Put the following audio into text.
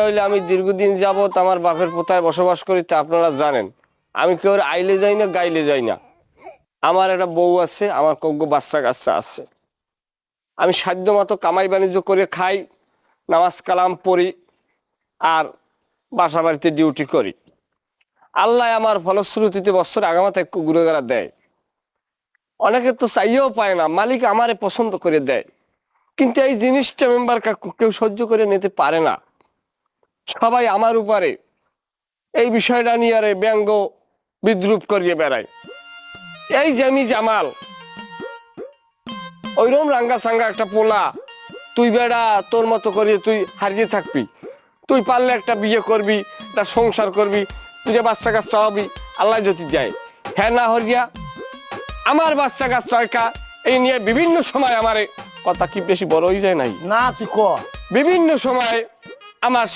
হইলে আমি দীর্ঘদিন যাবত আমার বাপের পোতায় বসবাস করি তা আপনারা জানেন। আমি কেউ আইলে যাই না, গাইলে যাই না। আমার একটা বউ আছে, আমার কজ্ঞ বাচ্চা কাচ্চা আছে। আমি সাধ্য মতো কামাই বাণিজ্য করে খাই, নামাজ কালাম পড়ি আর বাসা বাড়িতে ডিউটি করি। আল্লাহ আমার ফলশ্রুতিতে বছর আগামাতে গেলা দেয়। অনেকে তো চাইয়েও পায় না, মালিক আমারে পছন্দ করে দেয়। কিন্তু এই জিনিসটা মেম্বার কেউ সহ্য করে নিতে পারে না। সবাই আমার উপরে এই বিষয়টা নিয়ে আরে ব্যঙ্গ বিদ্রুপ করিয়ে বেড়ায়। এই আমি জামাল ওইরকম রাঙ্গা সাঙ্গা একটা পোলা তুই বেড়া তোর মতো করে তুই হারিয়ে থাকবি। তুই পারলে একটা বিয়ে করবি একটা সংসার করবি তুই যে বাচ্চা কাজ চাওয়াবি আল্লাহ যদি যায় হ্যাঁ না হরিয়া আমার বাচ্চা কাজ চয়কা এই নিয়ে বিভিন্ন সময় আমারে কথা কি বেশি বড় হয়ে যায় নাই? না তুই ক? বিভিন্ন সময় আমার